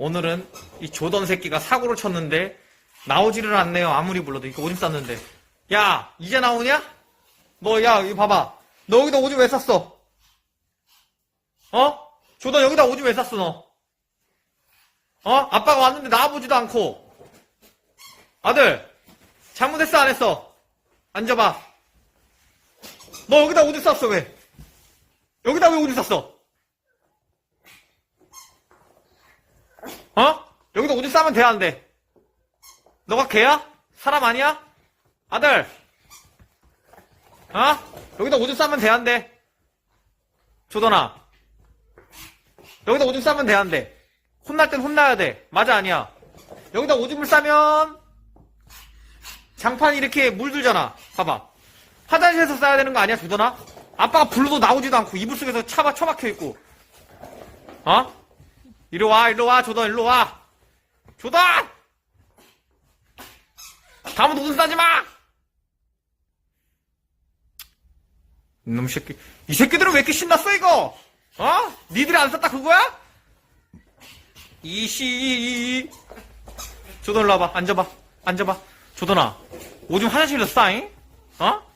오늘은 이 조던 새끼가 사고를 쳤는데 나오지를 않네요. 아무리 불러도 이거 오줌 쌌는데. 야, 이제 나오냐? 너, 야, 이거 봐봐. 너 여기다 오줌 왜 쌌어? 어? 조던 여기다 오줌 왜 쌌어, 너? 어? 아빠가 왔는데 나와보지도 않고. 아들, 잘못했어, 안 했어? 앉아봐. 너 여기다 오줌 쌌어, 왜? 여기다 왜 오줌 쌌어? 어? 여기다 오줌 싸면 돼, 안 돼? 너가 개야? 사람 아니야? 아들! 어? 여기다 오줌 싸면 돼, 안 돼? 조던아. 여기다 오줌 싸면 돼, 안 돼? 혼날 땐 혼나야 돼. 맞아, 아니야? 여기다 오줌을 싸면, 장판이 이렇게 물들잖아. 봐봐. 화장실에서 싸야 되는 거 아니야, 조던아? 아빠가 불러도 나오지도 않고, 이불 속에서 차바, 처박혀 있고. 어? 이리 와, 이리 와, 조던, 일로 와. 조던! 다음은 오줌 싸지 마! 이놈 새끼. 이 새끼들은 왜 이렇게 신났어, 이거? 어? 니들이 안 쌌다, 그거야? 이씨. 조던 일로 와봐. 앉아봐. 앉아봐. 조던아. 오줌 화장실에서 싸잉? 어?